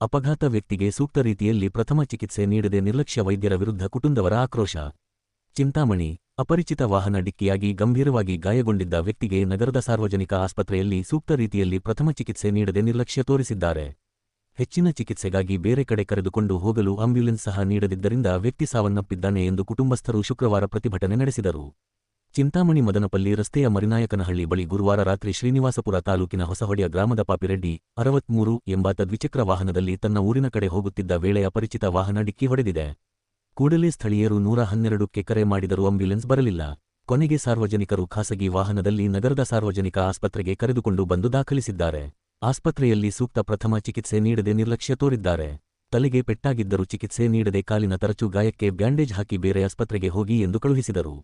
ಅಪಘಾತ ವ್ಯಕ್ತಿಗೆ ಸೂಕ್ತ ರೀತಿಯಲ್ಲಿ ಪ್ರಥಮ ಚಿಕಿತ್ಸೆ ನೀಡದೆ ನಿರ್ಲಕ್ಷ್ಯ ವೈದ್ಯರ ವಿರುದ್ಧ ಕುಟುಂಬದವರ ಆಕ್ರೋಶ. ಚಿಂತಾಮಣಿ, ಅಪರಿಚಿತ ವಾಹನ ಡಿಕ್ಕಿಯಾಗಿ ಗಂಭೀರವಾಗಿ ಗಾಯಗೊಂಡಿದ್ದ ವ್ಯಕ್ತಿಗೆ ನಗರದ ಸಾರ್ವಜನಿಕ ಆಸ್ಪತ್ರೆಯಲ್ಲಿ ಸೂಕ್ತ ರೀತಿಯಲ್ಲಿ ಪ್ರಥಮ ಚಿಕಿತ್ಸೆ ನೀಡದೆ ನಿರ್ಲಕ್ಷ್ಯ ತೋರಿಸಿದ್ದಾರೆ. ಹೆಚ್ಚಿನ ಚಿಕಿತ್ಸೆಗಾಗಿ ಬೇರೆ ಕಡೆ ಕರೆದುಕೊಂಡು ಹೋಗಲು ಆಂಬ್ಯುಲೆನ್ಸ್ ಸಹ ನೀಡದಿದ್ದರಿಂದ ವ್ಯಕ್ತಿ ಸಾವನ್ನಪ್ಪಿದ್ದಾನೆ ಎಂದು ಕುಟುಂಬಸ್ಥರು ಶುಕ್ರವಾರ ಪ್ರತಿಭಟನೆ ನಡೆಸಿದರು. ಚಿಂತಾಮಣಿ ಮದನಪಲ್ಲಿ ರಸ್ತೆಯ ಮರಿನಾಯಕನಹಳ್ಳಿ ಬಳಿ ಗುರುವಾರ ರಾತ್ರಿ ಶ್ರೀನಿವಾಸಪುರ ತಾಲೂಕಿನ ಹೊಸಹೊಡೆಯ ಗ್ರಾಮದ ಪಾಪಿರೆಡ್ಡಿ, ಅರವತ್ಮೂರು ಎಂಬಾತ ದ್ವಿಚಕ್ರ ವಾಹನದಲ್ಲಿ ತನ್ನ ಊರಿನ ಕಡೆ ಹೋಗುತ್ತಿದ್ದ ವೇಳೆ ಅಪರಿಚಿತ ವಾಹನ ಡಿಕ್ಕಿ ಹೊಡೆದಿದೆ. ಕೂಡಲೇ ಸ್ಥಳೀಯರು ನೂರ ಹನ್ನೆರಡಕ್ಕೆ ಕರೆ ಮಾಡಿದರೂ ಆಂಬ್ಯುಲೆನ್ಸ್ ಬರಲಿಲ್ಲ. ಕೊನೆಗೆ ಸಾರ್ವಜನಿಕರು ಖಾಸಗಿ ವಾಹನದಲ್ಲಿ ನಗರದ ಸಾರ್ವಜನಿಕ ಆಸ್ಪತ್ರೆಗೆ ಕರೆದುಕೊಂಡು ಬಂದು ದಾಖಲಿಸಿದ್ದಾರೆ. ಆಸ್ಪತ್ರೆಯಲ್ಲಿ ಸೂಕ್ತ ಪ್ರಥಮ ಚಿಕಿತ್ಸೆ ನೀಡದೆ ನಿರ್ಲಕ್ಷ್ಯ ತೋರಿದ್ದಾರೆ. ತಲೆಗೆ ಪೆಟ್ಟಾಗಿದ್ದರೂ ಚಿಕಿತ್ಸೆ ನೀಡದೆ ಕಾಲಿನ ತರಚು ಗಾಯಕ್ಕೆ ಬ್ಯಾಂಡೇಜ್ ಹಾಕಿ ಬೇರೆ ಆಸ್ಪತ್ರೆಗೆ ಹೋಗಿ ಎಂದು ಕಳುಹಿಸಿದರು.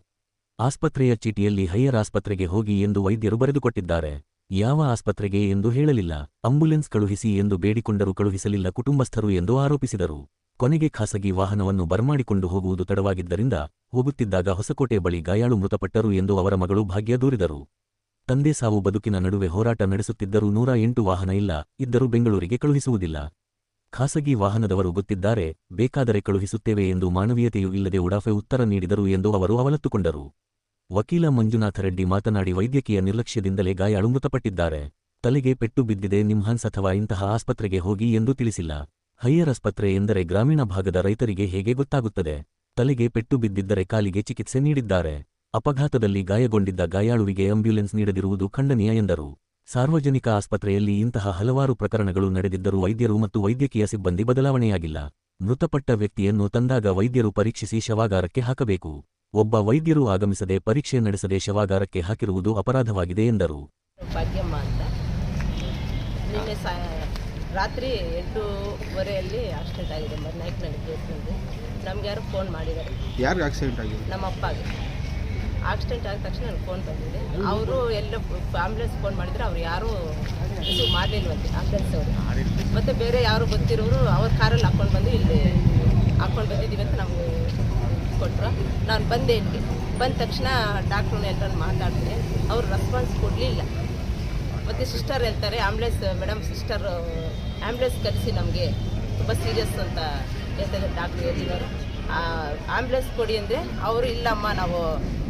ಆಸ್ಪತ್ರೆಯ ಚೀಟಿಯಲ್ಲಿ ಹೈಯರ್ ಆಸ್ಪತ್ರೆಗೆ ಹೋಗಿ ಎಂದು ವೈದ್ಯರು ಬರೆದುಕೊಟ್ಟಿದ್ದಾರೆ. ಯಾವ ಆಸ್ಪತ್ರೆಗೆ ಎಂದು ಹೇಳಲಿಲ್ಲ. ಅಂಬ್ಯುಲೆನ್ಸ್ ಕಳುಹಿಸಿ ಎಂದು ಬೇಡಿಕೊಂಡರೂ ಕಳುಹಿಸಲಿಲ್ಲ ಕುಟುಂಬಸ್ಥರು ಎಂದು ಆರೋಪಿಸಿದರು. ಕೊನೆಗೆ ಖಾಸಗಿ ವಾಹನವನ್ನು ಬರಮಾಡಿಕೊಂಡು ಹೋಗುವುದು ತಡವಾಗಿದ್ದರಿಂದ ಹೋಗುತ್ತಿದ್ದಾಗ ಹೊಸಕೋಟೆ ಬಳಿ ಗಾಯಾಳು ಮೃತಪಟ್ಟರು ಎಂದು ಅವರ ಮಗಳು ಭಾಗ್ಯ ದೂರಿದರು. ತಂದೆ ಸಾವು ಬದುಕಿನ ನಡುವೆ ಹೋರಾಟ ನಡೆಸುತ್ತಿದ್ದರೂ ನೂರ ಎಂಟು ವಾಹನ ಇಲ್ಲ. ಇದ್ದರೂ ಬೆಂಗಳೂರಿಗೆ ಕಳುಹಿಸುವುದಿಲ್ಲ. ಖಾಸಗಿ ವಾಹನದವರು ಗೊತ್ತಿದ್ದಾರೆ, ಬೇಕಾದರೆ ಕಳುಹಿಸುತ್ತೇವೆ ಎಂದು ಮಾನವೀಯತೆಯೂ ಇಲ್ಲದೆ ಉಡಾಫೆ ಉತ್ತರ ನೀಡಿದರು ಎಂದು ಅವರು ಅವಲತ್ತುಕೊಂಡರು. ವಕೀಲ ಮಂಜುನಾಥ ರೆಡ್ಡಿ ಮಾತನಾಡಿ ವೈದ್ಯಕೀಯ ನಿರ್ಲಕ್ಷ್ಯದಿಂದಲೇ ಗಾಯಾಳು ಮೃತಪಟ್ಟಿದ್ದಾರೆ ತಲೆಗೆ ಪೆಟ್ಟು ಬಿದ್ದಿದೆ ನಿಮ್ಹಾನ್ಸ್ ಅಥವಾ ಇಂತಹ ಆಸ್ಪತ್ರೆಗೆ ಹೋಗಿ ಎಂದು ತಿಳಿಸಿಲ್ಲ. ಹೈಯರ್ ಆಸ್ಪತ್ರೆ ಎಂದರೆ ಗ್ರಾಮೀಣ ಭಾಗದ ರೈತರಿಗೆ ಹೇಗೆ ಗೊತ್ತಾಗುತ್ತದೆ? ತಲೆಗೆ ಪೆಟ್ಟು ಬಿದ್ದಿದ್ದರೆ ಕಾಲಿಗೆ ಚಿಕಿತ್ಸೆ ನೀಡಿದ್ದಾರೆ. ಅಪಘಾತದಲ್ಲಿ ಗಾಯಗೊಂಡಿದ್ದ ಗಾಯಾಳುವಿಗೆ ಆಂಬ್ಯುಲೆನ್ಸ್ ನೀಡದಿರುವುದು ಖಂಡನೀಯ ಎಂದರು. ಸಾರ್ವಜನಿಕ ಆಸ್ಪತ್ರೆಯಲ್ಲಿ ಇಂತಹ ಹಲವಾರು ಪ್ರಕರಣಗಳು ನಡೆದಿದ್ದರೂ ವೈದ್ಯರು ಮತ್ತು ವೈದ್ಯಕೀಯ ಸಿಬ್ಬಂದಿ ಬದಲಾವಣೆಯಾಗಿಲ್ಲ. ಮೃತಪಟ್ಟ ವ್ಯಕ್ತಿಯನ್ನು ತಂದಾಗ ವೈದ್ಯರು ಪರೀಕ್ಷಿಸಿ ಶವಾಗಾರಕ್ಕೆ ಹಾಕಬೇಕು. ಒಬ್ಬ ವೈದ್ಯರು ಆಗಮಿಸದೆ ಪರೀಕ್ಷೆ ನಡೆಸದೆ ಶವಾಗಾರಕ್ಕೆ ಹಾಕಿರುವುದು ಅಪರಾಧವಾಗಿದೆ ಎಂದರು. ಭಾಗ್ಯಮ್ಮ ಅಂತ. ರಾತ್ರಿ ಎಂಟೂವರೆಯಲ್ಲಿ ಆಕ್ಸಿಡೆಂಟ್ ಆಗಿದೆ. ನಮ್ಗೆ ಯಾರು ಫೋನ್ ಮಾಡಿದ್ದಾರೆ. ಯಾರಿಗೆ ಆಕ್ಸಿಡೆಂಟ್ ಆಗಿದೆ? ನಮ್ಮ ಅಪ್ಪಗೆ ಆಕ್ಸಿಡೆಂಟ್ ಆದ ತಕ್ಷಣ ನಾನು ಫೋನ್ ಬಂದಿದೆ. ಅವರು ಎಲ್ಲ ಆಂಬ್ಯುಲೆನ್ಸ್ ಫೋನ್ ಮಾಡಿದ್ರೆ, ಅವ್ರು ಯಾರೂ ರಿಸೀವ್ ಮಾಡಲಿಲ್ವಂತೆ ಆಂಬ್ಯುಲೆನ್ಸ್ ಅವರು. ಮತ್ತು ಬೇರೆ ಯಾರು ಗೊತ್ತಿರೋರು ಅವ್ರ ಕಾರಲ್ಲಿ ಹಾಕ್ಕೊಂಡು ಬಂದು ಇಲ್ಲಿ ಹಾಕ್ಕೊಂಡು ಬಂದಿದ್ದೀವಿ ಅಂತ ನಮಗೆ ಕೊಟ್ಟರು ನಾನು ಬಂದೆ ಇಲ್ಲಿ. ಬಂದ ತಕ್ಷಣ ಡಾಕ್ಟ್ರು ಎಲ್ಲರನ್ನು ಮಾತಾಡಿದೆ. ಅವರು ರೆಸ್ಪಾನ್ಸ್ ಕೊಡಲಿಲ್ಲ. ಮತ್ತು ಸಿಸ್ಟರ್ ಹೇಳ್ತಾರೆ ಆಂಬ್ಯುಲೆನ್ಸ್ ಮೇಡಮ್ ಸಿಸ್ಟರ್ ಆ್ಯಂಬುಲೆನ್ಸ್ ಕರೆಸಿ ನಮಗೆ. ತುಂಬ ಸೀರಿಯಸ್ ಅಂತ ಹೇಳ್ತಾರೆ ಡಾಕ್ಟ್ರು ಹೇಳಿದ್ದಾರೆ ಆಂಬ್ಯುಲೆನ್ಸ್ ಕೊಡಿ ಅಂದರೆ, ಅವರು ಇಲ್ಲಮ್ಮ, ನಾವು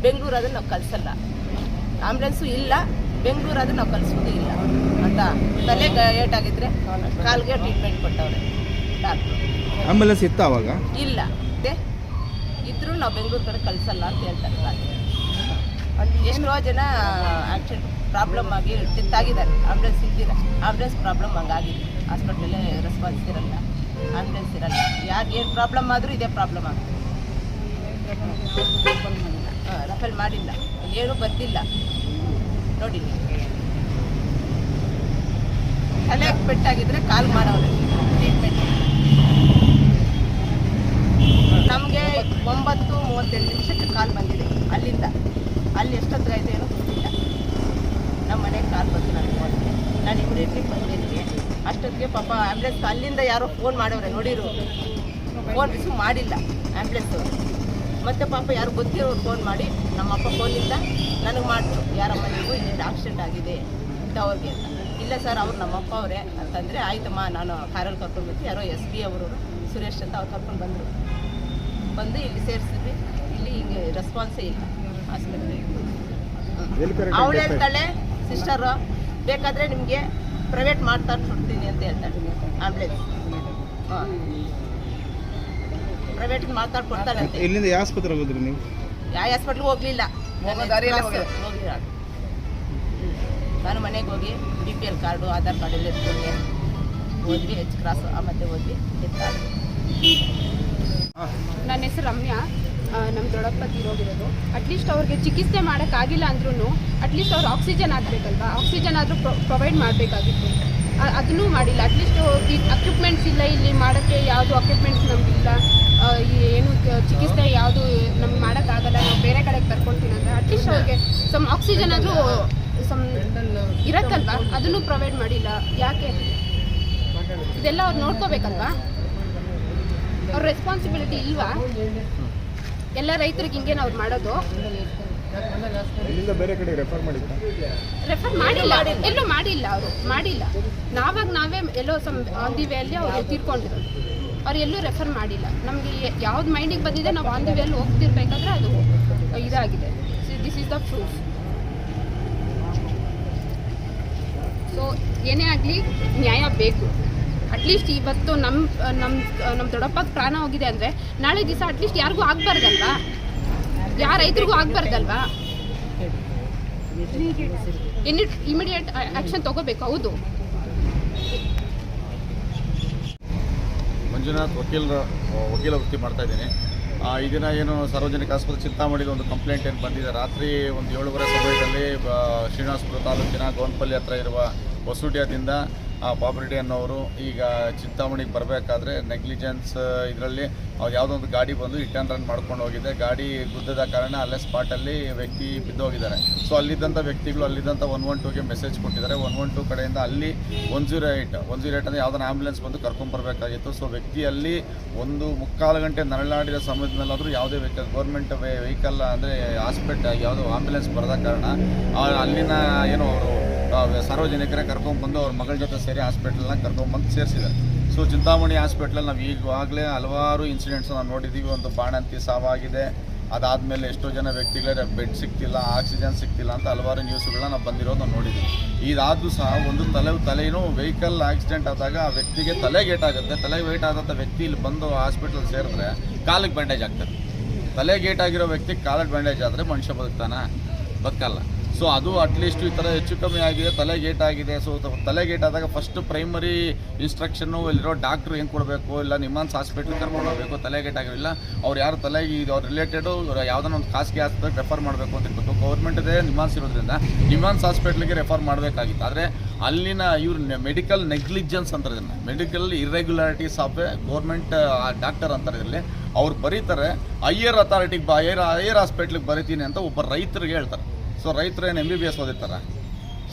ಬೆಂಗಳೂರಾದ್ರೆ ನಾವು ಕಲಿಸಲ್ಲ ಆಂಬ್ಯುಲೆನ್ಸು ಇಲ್ಲ ಬೆಂಗಳೂರಾದ್ರೆ ನಾವು ಕಲಿಸೋದು ಇಲ್ಲ. ಅಂತ ತಲೆ ಏಟಾಗಿದ್ರೆ ಕಾಲ್ಗೆ ಟ್ರೀಟ್ಮೆಂಟ್ ಕೊಟ್ಟವ್ರೆ. ಡಾಕ್ಟ್ರು. ಆಂಬುಲೆನ್ಸ್ ಇತ್ತ ಅವಾಗ? ಇಲ್ಲ. ಇದ್ರೂ ನಾವು ಬೆಂಗಳೂರು ಕಡೆ ಕಳಿಸಲ್ಲ ಅಂತ ಹೇಳ್ತಾರೆ. ಅಲ್ಲಿ ಎಷ್ಟೋ ಜನ ಆಕ್ಸಿಡೆಂಟ್ ಪ್ರಾಬ್ಲಮ್ ಆಗಿ death ambulance ambulance ambulance problem ಹಂಗಾಗಿದೆ. ಹಾಸ್ಪಿಟ್ಲಲ್ಲೇ ರೆಸ್ಪಾನ್ಸ್ ಇರಲ್ಲ. ಆಂಬ್ಯುಲೆನ್ಸ್ ಇರಲ್ಲ. ಯಾರು ಏನು ಪ್ರಾಬ್ಲಮ್ ಆದರೂ ಇದೇ ಪ್ರಾಬ್ಲಮ್ ಆಗುತ್ತೆ. ರಫೇಲ್ ಮಾಡಿಲ್ಲ. ಏನು ಬಂದಿಲ್ಲ ನೋಡಿ. ತಲೆಗೆ ಪೆಟ್ಟಾಗಿದ್ರೆ ಕಾಲ್ ಮಾಡೋರು. ಟ್ರೀಟ್ಮೆಂಟ್ ನಮಗೆ ಒಂಬತ್ತು ಮೂವತ್ತೆಂಟು ನಿಮಿಷಕ್ಕೆ ಕಾಲ್ ಬಂದಿದೆ. ಅಲ್ಲಿಂದ. ಅಲ್ಲಿ ಎಷ್ಟೊತ್ತಾಯ್ತು ಏನೋ ಗೊತ್ತಿಲ್ಲ. ನಮ್ಮ ಮನೆಗೆ ಕಾಲ್ ಬಂತು ನನಗೆ ನಾನು ಇಮಿಡಿಯೇಟ್ಲಿ ಬಂದಿದ್ದೀನಿ ಅಷ್ಟೊತ್ತಿಗೆ ಪಾಪ ಆ್ಯಂಬುಲೆನ್ಸ್ ಅಲ್ಲಿಂದ ಯಾರೋ ಫೋನ್ ಮಾಡವ್ರೆ ನೋಡಿರು. ಫೋನ್ ರಿಸೀವ್ ಮಾಡಿಲ್ಲ. ಆ್ಯಂಬುಲೆನ್ಸ್ ಮತ್ತೆ ಪಾಪ ಯಾರು ಗೊತ್ತಿರೋರು ಫೋನ್ ಮಾಡಿ ನಮ್ಮಪ್ಪ ಫೋನಿಂದ ನನಗೆ ಮಾಡಿದ್ರು ಯಾರಮ್ಮ ನೀವು? ಇಲ್ಲಿ ಆಕ್ಸಿಡೆಂಟ್ ಆಗಿದೆ? ಅಂತ ಅವ್ರಿಗೆ ಅಂತ ಇಲ್ಲ ಸರ್ ಅವ್ರು ನಮ್ಮಪ್ಪ ಅವರೇ. ಅಂತಂದರೆ ಆಯ್ತಮ್ಮ ನಾನು ಕಾರಲ್ಲಿ ಕರ್ಕೊಂಡು ಬರ್ತೀನಿ ಯಾರೋ ಎಸ್ ಬಿ ಅವರು ಸುರೇಶ್ ಅಂತ ಅವ್ರು ಕರ್ಕೊಂಡು ಬಂದರು. ಬಂದು ಇಲ್ಲಿ ಸೇರಿಸಿದ್ವಿ. ಇಲ್ಲಿ ಹಿಂಗೆ ರೆಸ್ಪಾನ್ಸೇ ಇಲ್ಲ. ಆಸ್ಪತ್ರೆ ಅವಳು ಹೇಳ್ತಾಳೆ ಸಿಸ್ಟರು ಬೇಕಾದರೆ ನಿಮಗೆ ಪ್ರೈವೇಟ್ ಮಾಡ್ತಾ ಸುಡ್ತೀನಿ ಅಂತ ಹೇಳ್ತಾಳೆ. ಆಂಬ್ಲೆನ್ಸ್ ಹಾಂ. ಪ್ರೈವೇಟ್ಗೆ ಮಾತಾಡಿ ಕೊಡ್ತಾಳಂತೆ ಇಲ್ಲಿಂದ ಯಾವ ಆಸ್ಪತ್ರೆಗೆ ಹೋಗಿದ್ರಿ ನೀವು? ಯಾವ ಹಾಸ್ಪಿಟ್ಲಿಗೆ ಹೋಗಲಿಲ್ಲ. ಹೋಗಿಲ್ಲ ನಾನು ಮನೆಗೆ ಹೋಗಿ B P L card Aadhaar card ಎಲ್ಲ ಇಟ್ಕೊಂಡು. ಹೋದ್ವಿ ಎಚ್ ಕ್ರಾಸ್ ಆ ಮತ್ತೆ ಹೋದ್ವಿ ಎತ್ತಾದ್ರು ನನ್ನ ಹೆಸರು ರಮ್ಯಾ. ನಮ್ಮ ದೊಡ್ಡಪ್ಪ ತೀರೋಗಿರೋದು ಅಟ್ಲೀಸ್ಟ್ ಅವ್ರಿಗೆ ಚಿಕಿತ್ಸೆ ಮಾಡೋಕ್ಕಾಗಿಲ್ಲ ಅಂದ್ರೂ ಅಟ್ಲೀಸ್ಟ್ ಅವ್ರು ಆಕ್ಸಿಜನ್ ಆಗಬೇಕಲ್ವಾ ಆಕ್ಸಿಜನ್ ಆದರೂ ಪ್ರೊವೈಡ್ ಮಾಡಬೇಕಾಗಿತ್ತು. ಅದನ್ನೂ ಮಾಡಿಲ್ಲ. ಅಟ್ಲೀಸ್ಟ್ ಈ ಅಕ್ವಿಪ್ಮೆಂಟ್ಸ್ ಇಲ್ಲ ಇಲ್ಲಿ ಮಾಡೋಕ್ಕೆ ಯಾವುದು ಅಕ್ವಿಪ್ಮೆಂಟ್ಸ್ ನಮಗಿಲ್ಲ. ಏನು ಚಿಕಿತ್ಸೆ ಯಾವುದು ನಮ್ಗೆ ಮಾಡೋಕ್ಕಾಗಲ್ಲ, ನಾವು ಬೇರೆ ಕಡೆಗೆ ಕರ್ಕೊಳ್ತೀನಿ ಅಂದರೆ ಅಟ್ಲೀಸ್ಟ್ ಅವ್ರಿಗೆ ಸಮ್ ಆಕ್ಸಿಜನ್ ಆದರೂ ಸಮ್ ಇರತ್ತಲ್ವಾ ಅದನ್ನು ಪ್ರೊವೈಡ್ ಮಾಡಿಲ್ಲ. ಯಾಕೆ? ಇದೆಲ್ಲ ಅವ್ರು ನೋಡ್ಕೋಬೇಕಲ್ವಾ? ಅವ್ರ ರೆಸ್ಪಾನ್ಸಿಬಿಲಿಟಿ ಇಲ್ವಾ? ಎಲ್ಲ ರೈತರಿಗೆ ಹಿಂಗೇನು ಅವ್ರು ಮಾಡೋದು? ರೆಫರ್ ಮಾಡಿಲ್ಲ. ಎಲ್ಲೂ ಮಾಡಿಲ್ಲ ಅವರು. ಮಾಡಿಲ್ಲ. ನಾವಾಗ ನಾವೇ ಎಲ್ಲೋ ಸಮ್ ಆನ್ ದಿ ವೇಯಲ್ಲಿ ಅವರು ತೀರ್ಕೊಂಡಿರೋದು. ಅವ್ರು ಎಲ್ಲೂ ರೆಫರ್ ಮಾಡಿಲ್ಲ. ನಮಗೆ ಯಾವ್ದು ಮೈಂಡಿಗೆ ಬಂದಿದೆ ನಾವು ಆನ್ ದಿ ವೇಯಲ್ಲಿ ಹೋಗ್ತಿರ್ಬೇಕಾದ್ರೆ ಅದು ಇದಾಗಿದೆ. This is the proof so ಏನೇ ಆಗಲಿ ನ್ಯಾಯ ಬೇಕು. ಅಟ್ಲೀಸ್ಟ್ ಇವತ್ತು ನಮ್ಮ ನಮ್ಮ ನಮ್ಮ ದೊಡ್ಡಪ್ಪಗೆ ಪ್ರಾಣ ಹೋಗಿದೆ ಅಂದರೆ ನಾಳೆ ದಿವಸ ಅಟ್ಲೀಸ್ಟ್ ಯಾರಿಗೂ ಆಗಬಾರ್ದಲ್ವಾ? ಯಾರ ರೈತರಿಗೂ ಆಗ್ಬಾರ್ದಲ್ವಾ? ಇಮಿಡಿಯೇಟ್ ಆಕ್ಷನ್ ತಗೋಬೇಕು, ಹೌದು. ಮಂಜುನಾಥ್ ವಕೀಲರ ವಕೀಲ ವೃತ್ತಿ ಮಾಡ್ತಾ ಇದ್ದೀನಿ. ಈ ದಿನ ಏನು ಸಾರ್ವಜನಿಕ ಆಸ್ಪತ್ರೆ ಮಾಡಿದ ಒಂದು ಕಂಪ್ಲೇಂಟ್ ಏನು ಬಂದಿದೆ. ರಾತ್ರಿ ಒಂದು ಏಳುವರೆ ಸಮಯದಲ್ಲಿ ಶ್ರೀನಿವಾಸಪುರ ತಾಲೂಕಿನ ಗೋನ್ಪಲ್ಲಿ ಹತ್ರ ಇರುವ ಹೊಸೂಡ್ಯದಿಂದ ಆ ಪಾಪರೆಡ್ಡಿ ಅನ್ನೋರು ಈಗ ಚಿಂತಾಮಣಿಗೆ ಬರಬೇಕಾದ್ರೆ ನೆಗ್ಲಿಜೆನ್ಸ್ ಇದರಲ್ಲಿ ಅವ್ರು ಯಾವುದೋ ಒಂದು ಗಾಡಿ ಬಂದು ಹಿಟ್ ಆ್ಯಂಡ್ ರನ್ ಮಾಡ್ಕೊಂಡು ಹೋಗಿದೆ. ಗಾಡಿ ಗುದ್ದದ ಕಾರಣ ಅಲ್ಲೇ ಸ್ಪಾಟಲ್ಲಿ ವ್ಯಕ್ತಿ ಬಿದ್ದು ಹೋಗಿದ್ದಾರೆ ಸೊ ಅಲ್ಲಿದ್ದಂಥ ವ್ಯಕ್ತಿಗಳು ಅಲ್ಲಿದ್ದಂಥ ಒನ್ ಒನ್ ಟೂಗೆ ಮೆಸೇಜ್ ಕೊಟ್ಟಿದ್ದಾರೆ. ಒನ್ ಒನ್ ಟೂ ಕಡೆಯಿಂದ ಅಲ್ಲಿ one zero eight one zero eight ಅಂದರೆ ಯಾವುದನ್ನ ಆಂಬುಲೆನ್ಸ್ ಬಂದು ಕರ್ಕೊಂಬರ್ಬೇಕಾಗಿತ್ತು ಸೊ ವ್ಯಕ್ತಿಯಲ್ಲಿ ಒಂದು ಮುಕ್ಕಾಲು ಗಂಟೆ ನರಳಾಡಿದ ಸಮಯದಲ್ಲಾದರೂ ಯಾವುದೇ ವೆಹಿಕಲ್ ಗೌರ್ಮೆಂಟ್ ವೆಹಿಕಲ್ ಅಂದರೆ ಹಾಸ್ಪಿಟಲ್ ಯಾವುದೋ ಆಂಬುಲೆನ್ಸ್ ಬರದ ಕಾರಣ ಅಲ್ಲಿನ ಏನು ಅವರು ಸಾರ್ವಜನಿಕರೇ ಕರ್ಕೊಂಡ್ಬಂದು ಅವ್ರ ಮಗಳ ಜೊತೆ ಸೇರಿ ಹಾಸ್ಪಿಟಲ್ನ ಕರ್ಕೊಂಡ್ಬಂದು ಸೇರಿಸಿದ್ದಾರೆ. ಸೊ, ಚಿಂತಾಮಣಿ ಹಾಸ್ಪಿಟ್ಲಲ್ಲಿ ನಾವು ಈಗಾಗಲೇ ಹಲವಾರು ಇನ್ಸಿಡೆಂಟ್ಸ್ ನಾವು ನೋಡಿದ್ದೀವಿ ಒಂದು ಬಾಣಂತಿ ಸಾವಾಗಿದೆ. ಅದಾದಮೇಲೆ ಎಷ್ಟೋ ಜನ ವ್ಯಕ್ತಿಗಳೇ ಬೆಡ್ ಸಿಗ್ತಿಲ್ಲ ಆಕ್ಸಿಜನ್ ಸಿಗ್ತಿಲ್ಲ ಅಂತ ಹಲವಾರು ನ್ಯೂಸ್ಗಳನ್ನ ನಾವು ಬಂದಿರೋದು ನಾವು ನೋಡಿದ್ದೀವಿ ಇದಾದರೂ ಸಹ ಒಂದು ತಲೆ ತಲೆಯೂ ವೆಹಿಕಲ್ ಆಕ್ಸಿಡೆಂಟ್ ಆದಾಗ ಆ ವ್ಯಕ್ತಿಗೆ ತಲೆಗೆ ಏಟಾಗುತ್ತೆ ತಲೆಗೆ ವೇಟ್ ಆದಂಥ ವ್ಯಕ್ತಿ ಇಲ್ಲಿ ಬಂದು ಹಾಸ್ಪಿಟಲ್ ಸೇರಿದ್ರೆ ಕಾಲಿಗೆ ಬ್ಯಾಂಡೇಜ್ ಆಗ್ತದೆ. ತಲೆಗೆ ಏಟಾಗಿರೋ ವ್ಯಕ್ತಿಗೆ ಕಾಲಿಗೆ ಬ್ಯಾಂಡೇಜ್ ಆದರೆ ಮನುಷ್ಯ ಬದುಕ್ತಾನ? ಬದುಕಲ್ಲ. ಸೊ ಅದು ಅಟ್ಲೀಸ್ಟ್ ಈ ಥರ ಹೆಚ್ಚು ಕಮ್ಮಿ ಆಗಿದೆ, ತಲೆ ಗೇಟ್ ಆಗಿದೆ. ಸೊ ತಲೆಗೇಟ್ ಆದಾಗ ಫಸ್ಟ್ ಪ್ರೈಮರಿ ಇನ್ಸ್ಟ್ರಕ್ಷನ್ನು ಇಲ್ಲಿರೋ ಡಾಕ್ಟ್ರು ಹೆಂಗೆ ಕೊಡಬೇಕು? ಇಲ್ಲ ನಿಮ್ಮನ್ಸ್ ಹಾಸ್ಪಿಟ್ಲಿಗೆ ಕರ್ಕೊಂಡು ಹೋಗಬೇಕು, ತಲೆ ಗೇಟ್ ಆಗಿರಲಿಲ್ಲ ಅವ್ರು ಯಾರು ತಲೆಗೆ ಇದು ಅವ್ರ ರಿಲೇಟೆಡು ಯಾವುದನ್ನ ಒಂದು ಖಾಸಗಿ ಆಸ್ಪತ್ರೆಗೆ ರೆಫರ್ ಮಾಡಬೇಕು ಅಂತ ಇರ್ಬೇಕು ಗೌರ್ಮೆಂಟ್ದೇ ನಿಮ್ಮನ್ಸ್ ಇರೋದ್ರಿಂದ ನಿಮ್ಮನ್ಸ್ ಹಾಸ್ಪಿಟ್ಲಿಗೆ ರೆಫರ್ ಮಾಡಬೇಕಾಗಿತ್ತು. ಆದರೆ ಅಲ್ಲಿನ ಇವ್ರು ಮೆಡಿಕಲ್ ನೆಗ್ಲಿಜೆನ್ಸ್ ಅಂತಾರೆ ಇದನ್ನು. Medical irregularities of a government doctor ಅಂತಾರೆ ಇದರಲ್ಲಿ. ಅವ್ರು ಬರೀತಾರೆ, ಹೈಯರ್ ಅಥಾರಿಟಿಗೆ ಬ, ಹೈಯರ್ ಹೈಯರ್ ಹಾಸ್ಪಿಟ್ಲಿಗೆ ಬರೀತೀನಿ ಅಂತ ಒಬ್ಬ ರೈತರಿಗೆ ಹೇಳ್ತಾರೆ. ಸೊ ರೈತರು ಏನು ಎಂ ಬಿ ಬಿ ಎಸ್ ಓದಿರ್ತಾರೆ?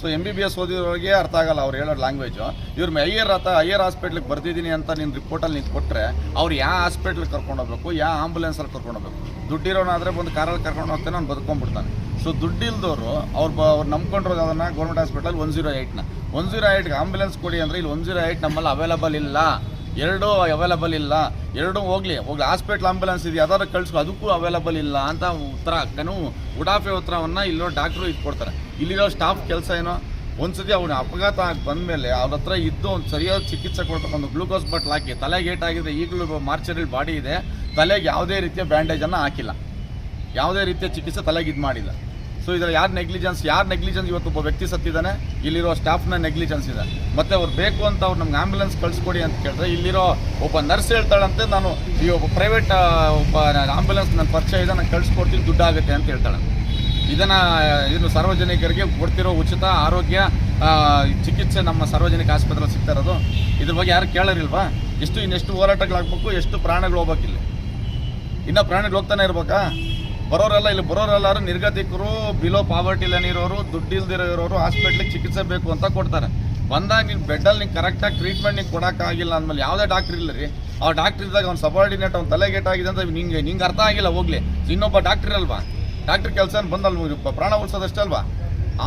So M B B S ಓದಿರೋರಿಗೆ ಅರ್ಥ ಆಗಲ್ಲ ಅವ್ರು ಹೇಳೋ ಲ್ಯಾಂಗ್ವೇಜು ಇವ್ರು ಹೈಯರ್ ಅಥ ಹೈಯರ್ ಹಾಸ್ಪಿಟ್ಲಿಗೆ ಬರ್ತಿದ್ದೀನಿ ಅಂತ ನಿನ್ನ ರಿಪೋರ್ಟಲ್ಲಿ ನಿಂತು ಕೊಟ್ಟರೆ ಅವ್ರು ಯಾವ ಹಾಸ್ಪಿಟ್ಲಿಗೆ ಕರ್ಕೊಂಡು ಹೋಗ್ಬೇಕು ಯಾವ ಆಂಬುಲೆನ್ಸಲ್ಲಿ ಕರ್ಕೊಂಡು ಹೋಗ್ಬೇಕು? ದುಡ್ಡಿರೋನಾದರೆ ಬಂದು ಕಾರಲ್ಲಿ ಕರ್ಕೊಂಡು ಹೋಗ್ತಾನೆ, ಅವ್ನು ಬದುಕೊಂಡ್ಬಿಡ್ತಾನೆ ಸೊ ದುಡ್ಡಿಲ್ದವರು ಅವ್ರು ಬ ಅವ್ರು ನಂಬ್ಕೊಂಡಿರೋದು ಅದನ್ನು ಗೌರ್ಮೆಂಟ್ ಹಾಸ್ಪಿಟಲ್ ಒನ್ ಜೀರೋ ಏಯ್ಟ್ನ ಒನ್ ಜೀರೋ ಏಯ್ಟ್ಗೆ ಆಂಬುಲೆನ್ಸ್ ಕೊಡಿ ಅಂದರೆ ಇಲ್ಲಿ ಒನ್ ಜೀರೋ ಏಯ್ಟ್ ನಮ್ಮಲ್ಲಿ ಅವೈಲಬಲ್ ಇಲ್ಲ. ಎರಡೂ ಅವೈಲಬಲ್ ಇಲ್ಲ. ಎರಡೂ ಹೋಗ್ಲಿ ಹೋಗ್ಲಿ ಹಾಸ್ಪಿಟ್ಲ್ ಆಂಬುಲೆನ್ಸ್ ಇದೆ, ಯಾವ್ದಾದ್ರು ಕಳ್ಸ್ಕೊ ಅದಕ್ಕೂ ಅವೈಲಬಲ್ ಇಲ್ಲ ಅಂತ ಉತ್ತರ ಕನು ಉಡಾಫೆ ಉತ್ತರವನ್ನು ಇಲ್ಲೋ ಡಾಕ್ಟ್ರು ಇದು ಕೊಡ್ತಾರೆ. ಇಲ್ಲಿರೋ ಸ್ಟಾಫ್ ಕೆಲಸ ಏನೋ, ಒಂದ್ಸತಿ ಅವ್ನ ಅಪಘಾತ ಆಗಿ ಬಂದಮೇಲೆ ಅವ್ರ ಹತ್ರ ಇದ್ದು ಒಂದು ಸರಿಯಾದ ಚಿಕಿತ್ಸೆ ಕೊಡ್ಬೇಕು ಒಂದು ಗ್ಲೂಕೋಸ್ ಬಟ್ಲ್ ಹಾಕಿ, ತಲೆಗೆ ಏಟಾಗಿದೆ ಈಗಲೂ ಮಾರ್ಚರಿ ಬಾಡಿ ಇದೆ, ತಲೆಗೆ ಯಾವುದೇ ರೀತಿಯ ಬ್ಯಾಂಡೇಜನ್ನು ಹಾಕಿಲ್ಲ. ಯಾವುದೇ ರೀತಿಯ ಚಿಕಿತ್ಸೆ ತಲೆಗೆ ಇದು ಮಾಡಿಲ್ಲ. ಸೊ ಇದರ ಯಾರು ನೆಗ್ಲಿಜೆನ್ಸ್ ಯಾರು ನೆಗ್ಲಿಜೆನ್ಸ್ ಇವತ್ತು ಒಬ್ಬ ವ್ಯಕ್ತಿ ಸತ್ತಿದ್ದಾನೆ? ಇಲ್ಲಿರೋ ಸ್ಟಾಫ್ನ ನೆಗ್ಲಿಜೆನ್ಸ್ ಇದೆ. ಮತ್ತೆ ಅವ್ರು ಬೇಕು ಅಂತ ಅವ್ರು ನಮ್ಗೆ ಆ್ಯಂಬುಲೆನ್ಸ್ ಕಳಿಸ್ಕೊಡಿ ಅಂತ ಕೇಳಿದ್ರೆ, ಇಲ್ಲಿರೋ ಒಬ್ಬ ನರ್ಸ್ ಹೇಳ್ತಾಳಂತೆ, ನಾನು ಈ ಒಬ್ಬ ಪ್ರೈವೇಟ್ ಒಬ್ಬ ಆಂಬುಲೆನ್ಸ್ ನನ್ನ ಪರಿಚಯ ಇದೆ ನಾನು ಕಳಿಸ್ಕೊಡ್ತೀನಿ, ದುಡ್ಡಾಗುತ್ತೆ ಅಂತ ಹೇಳ್ತಾಳೆ. ಇದನ್ನು ಇದು ಸಾರ್ವಜನಿಕರಿಗೆ ಕೊಡ್ತಿರೋ ಉಚಿತ ಆರೋಗ್ಯ ಚಿಕಿತ್ಸೆ ನಮ್ಮ ಸಾರ್ವಜನಿಕ ಆಸ್ಪತ್ರೆ ಸಿಗ್ತಾ ಇರೋದು. ಇದ್ರ ಬಗ್ಗೆ ಯಾರು ಕೇಳೋರಿಲ್ವಾ? ಎಷ್ಟು ಇನ್ನೆಷ್ಟು ಹೋರಾಟಗಳಾಗಬೇಕು, ಎಷ್ಟು ಪ್ರಾಣಗಳು ಹೋಗ್ಬೇಕಿಲ್ಲ? ಇನ್ನೂ ಪ್ರಾಣಗಳು ಹೋಗ್ತಾನೆ ಇರ್ಬೇಕಾ? ಬರೋರೆಲ್ಲ ಇಲ್ಲಿ ಬರೋರೆಲ್ಲರೂ ನಿರ್ಗತಿಕರು ಬಿಲೋ ಪಾವರ್ಟಿ ಲೈನ್ ಇರೋರು, ದುಡ್ಡು ಇಲ್ದಿರೋ ಇರೋರು ಹಾಸ್ಪಿಟ್ಲಿಗೆ ಚಿಕಿತ್ಸೆ ಬೇಕು ಅಂತ ಕೊಡ್ತಾರೆ. ಬಂದಾಗ ನೀನು ಬೆಡ್ಡಲ್ಲಿ ನೀನು ಕರೆಕ್ಟಾಗಿ ಟ್ರೀಟ್ಮೆಂಟ್ ನೀವು ಕೊಡೋಕ್ಕಾಗಿಲ್ಲ ಅಂದಮೇಲೆ ಯಾವುದೇ ಡಾಕ್ಟ್ರ್ ಇಲ್ಲ ರೀ ಆ ಡಾಕ್ಟ್ರ್ ಇದ್ದಾಗ ಅವ್ನು ಸಬಾರ್ಡಿನೇಟ್ ಅವ್ನು ತಲೆಗೇಟಾಗಿದೆ ಅಂತ ನಿಂಗೆ ನಿಂಗೆ ಅರ್ಥ ಆಗಿಲ್ಲ, ಹೋಗ್ಲಿ. ಇನ್ನೊಬ್ಬ ಡಾಕ್ಟ್ರ್ ಅಲ್ವಾ? ಡಾಕ್ಟ್ರ್ ಕೆಲಸ ಬಂದಲ್ಲಿ ಪ್ರಾಣ ಉಳಿಸೋದಷ್ಟೇ ಅಲ್ವಾ?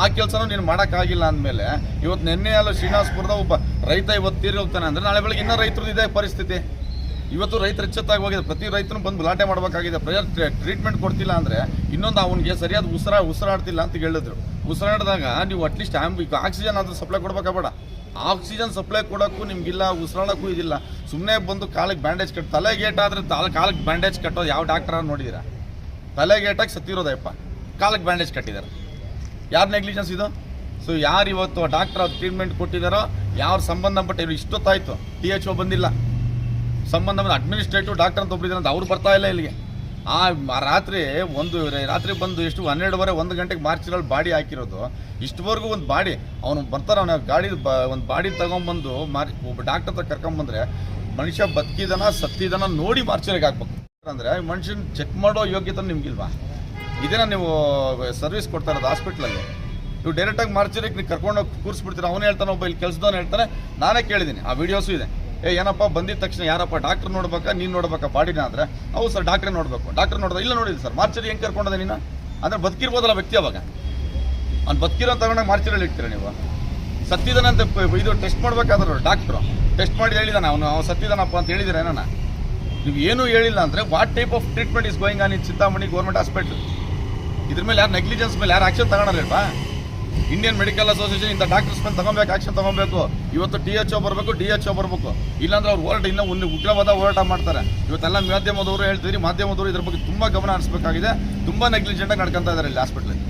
ಆ ಕೆಲಸನೂ ನೀನು ಮಾಡೋಕ್ಕಾಗಿಲ್ಲ ಅಂದಮೇಲೆ ಇವತ್ತು ನಿನ್ನೆ ಅಲ್ಲ ಶ್ರೀನಿವಾಸಪುರದ ಒಬ್ಬ ರೈತ ಇವತ್ತು ತೀರಿ ಹೋಗ್ತಾನೆ ಅಂದರೆ ನಾಳೆ ಬೆಳಗ್ಗೆ ಇನ್ನೂ ರೈತರದ್ದು ಇದೇ ಪರಿಸ್ಥಿತಿ. ಇವತ್ತು ರೈತರು ಎಚ್ಚೆತ್ತಾಗಿ ಹೋಗಿದೆ. ಪ್ರತಿ ರೈತನು ಬಂದು ಗಲಾಟೆ ಮಾಡಬೇಕಾಗಿದೆ. ಪ್ರಜಾ ಟ್ರೀಟ್ಮೆಂಟ್ ಕೊಡ್ತಿಲ್ಲ ಅಂದರೆ ಇನ್ನೊಂದು ಅವನಿಗೆ ಸರಿಯಾದ ಉಸಿರಾ ಉಸಿರಾಡ್ತಿಲ್ಲ ಅಂತ ಹೇಳಿದ್ರು. ಉಸಿರಾಡಿದಾಗ ನೀವು ಅಟ್ಲೀಸ್ಟ್ ಆಕ್ಸಿಜನ್ ಆದರೂ ಸಪ್ಲೈ ಕೊಡ್ಬೇಕಾ ಬೇಡ. ಆಕ್ಸಿಜನ್ ಸಪ್ಲೈ ಕೊಡೋಕ್ಕೂ ನಿಮಗಿಲ್ಲ, ಉಸಿರಾಡೋಕ್ಕೂ ಇದಿಲ್ಲ. ಸುಮ್ಮನೆ ಬಂದು ಕಾಲಿಗೆ ಬ್ಯಾಂಡೇಜ್ ಕಟ್ ತಲೆ ಏಟಾದ್ರೆ ಆದ್ರೆ ಕಾಲಿಗೆ ಬ್ಯಾಂಡೇಜ್ ಕಟ್ಟೋದು ಯಾವ ಡಾಕ್ಟರ್ ನೋಡಿದಿರ? ತಲೆಗೇಟಾಗಿ ಸತ್ತಿರೋದಪ್ಪ ಕಾಲಿಗೆ ಬ್ಯಾಂಡೇಜ್ ಕಟ್ಟಿದ್ದಾರೆ ಯಾರು ನೆಗ್ಲಿಜೆನ್ಸ್ ಇದು? ಸೊ ಯಾರು ಇವತ್ತು ಡಾಕ್ಟರ್ ಅವ್ರು ಟ್ರೀಟ್ಮೆಂಟ್ ಕೊಟ್ಟಿದ್ದಾರೋ ಯಾರು ಸಂಬಂಧಪಟ್ಟ ಇವರು ಇಷ್ಟೊತ್ತಾಯಿತು. ಟಿ ಎಚ್ ಒ ಬಂದಿಲ್ಲ. ಸಂಬಂಧ ಅಡ್ಮಿನಿಸ್ಟ್ರೇಟಿವ್ ಡಾಕ್ಟರ್ ಅಂತ ಒಬ್ಬರಿದ್ದಾರೆ ಅಂತ ಅವ್ರು ಬರ್ತಾ ಇಲ್ಲ ಇಲ್ಲಿಗೆ. ಆ ರಾತ್ರಿ ಒಂದು ರಾತ್ರಿ ಬಂದು ಎಷ್ಟು ಹನ್ನೆರಡುವರೆ, ಒಂದು ಗಂಟೆಗೆ ಮಾರ್ಚಿನಲ್ಲಿ ಬಾಡಿ ಹಾಕಿರೋದು. ಇಷ್ಟುವರೆಗೂ ಒಂದು ಬಾಡಿ, ಅವನು ಬರ್ತಾರೆ, ಅವನ ಗಾಡಿ ಬ, ಒಂದು ಬಾಡಿ ತಗೊಂಬಂದು ಮಾರಿ, ಒಬ್ಬ ಡಾಕ್ಟರ್ ಹತ್ರ ಕರ್ಕೊಂಬಂದ್ರೆ ಮನುಷ್ಯ ಬದುಕಿದನ, ಸತ್ತಿದನ ನೋಡಿ ಮಾರ್ಚರಿಗೆ ಹಾಕ್ಬೇಕು. ಅಂದರೆ ಮನುಷ್ಯನ ಚೆಕ್ ಮಾಡೋ ಯೋಗ್ಯತೆ ನಿಮಗಿಲ್ವಾ? ಇದನ್ನ ನೀವು ಸರ್ವಿಸ್ ಕೊಡ್ತಾ ಇರೋದು ಹಾಸ್ಪಿಟ್ಲಲ್ಲಿ ನೀವು ಡೈರೆಕ್ಟಾಗಿ ಮಾರ್ಚರಿಗೆ ನೀವು ಕರ್ಕೊಂಡೋಗಿ ಕೂರಿಸ್ಬಿಡ್ತೀರ? ಅವನು ಹೇಳ್ತಾನೆ, ಒಬ್ಬ ಇಲ್ಲಿ ಕೆಲಸದವನು ಹೇಳ್ತಾನೆ, ನಾನೇ ಕೇಳಿದ್ದೀನಿ. ಆ ವಿಡಿಯೋಸು ಇದೆ. ಏ, ಏನಪ್ಪ, ಬಂದಿದ ತಕ್ಷಣ ಯಾರಪ್ಪ ಡಾಕ್ಟರ್ ನೋಡ್ಬೇಕಾ? ನೀನು ನೋಡ್ಬೇಕಾ? ಬಾಡಿನ ಆದ್ರೆ? ಹೌದು ಸರ್, ಡಾಕ್ಟ್ರೇ ನೋಡಬೇಕು. ಡಾಕ್ಟರ್ ನೋಡಿದ್ರೆ ಇಲ್ಲ ನೋಡಿಲ್ಲ ಸರ್ ಮಾರ್ಚರಿ ಹೆಂಗೆ ಕರ್ಕೊಂಡದೆ ನೀನು? ಅಂದ್ರೆ ಬದುಕಿರ್ಬೋದಲ್ಲ ವ್ಯಕ್ತಿ ಅವಾಗ. ಅವ್ನು ಬದುಕಿರೋ ತಗೊಂಡಾಗ ಮಾರ್ಚಿರಲ್ಲಿ ಇಡ್ತೀರ ನೀವು? ಸತ್ತಿದಾನೆ ಅಂತ ಇದು ಟೆಸ್ಟ್ ಮಾಡ್ಬೇಕಾದ್ರು ಡಾಕ್ಟ್ರು. ಟೆಸ್ಟ್ ಮಾಡಿ ಹೇಳಿದಾನೆ ಅವನು. ಅವ್ನು ಸತ್ತಿದಾನಪ್ಪ ಅಂತ ಹೇಳಿದಿರ ಏನನ್ನ ನೀವು ಏನೂ ಹೇಳಿಲ್ಲ ಅಂದರೆ what type of treatment is going on in Chintamani government hospital ಇದ್ರ ಮೇಲೆ ಯಾರು ನೆಗ್ಲಿಜೆನ್ಸ್ ಮೇಲೆ ಯಾರು ಆಕ್ಷನ್ ತಗೊಳಲ್ವಾ ಇಂಡಿಯನ್ ಮೆಡಿಕಲ್ ಅಸೋಸಿಯೇಷನ್ ಇಂಥ ಡಾಕ್ಟರ್ಸ್ ಮೇಲೆ ತಗೊಬೇಕು ಆಕ್ಷನ್ ತಗೊಬೇಕು. ಇವತ್ತು ಡಿ ಎಚ್ ಒ ಬರಬೇಕು, ಡಿ ಎಚ್ ಒ ಬರಬೇಕು. ಇಲ್ಲಾಂದ್ರೆ ಅವ್ರು ಹೋರಾಟ ಇನ್ನೂ ಒಂದು ಉಗ್ರವಾದ ಹೋರಾಟ ಮಾಡ್ತಾರೆ. ಇವತ್ತೆಲ್ಲ ಮಾಧ್ಯಮದವರು ಹೇಳ್ತೀರಿ ಮಾಧ್ಯಮದವರು ಇದ್ರ ಬಗ್ಗೆ ತುಂಬ ಗಮನ ಹರಿಸಬೇಕಾಗಿದೆ. ತುಂಬ ನೆಗ್ಲಿಜೆಂಟಾಗಿ ನಡ್ಕೊಂತ ಇದ್ದಾರೆ ಇಲ್ಲಿ ಹಾಸ್ಪಿಟ್ಲಲ್ಲಿ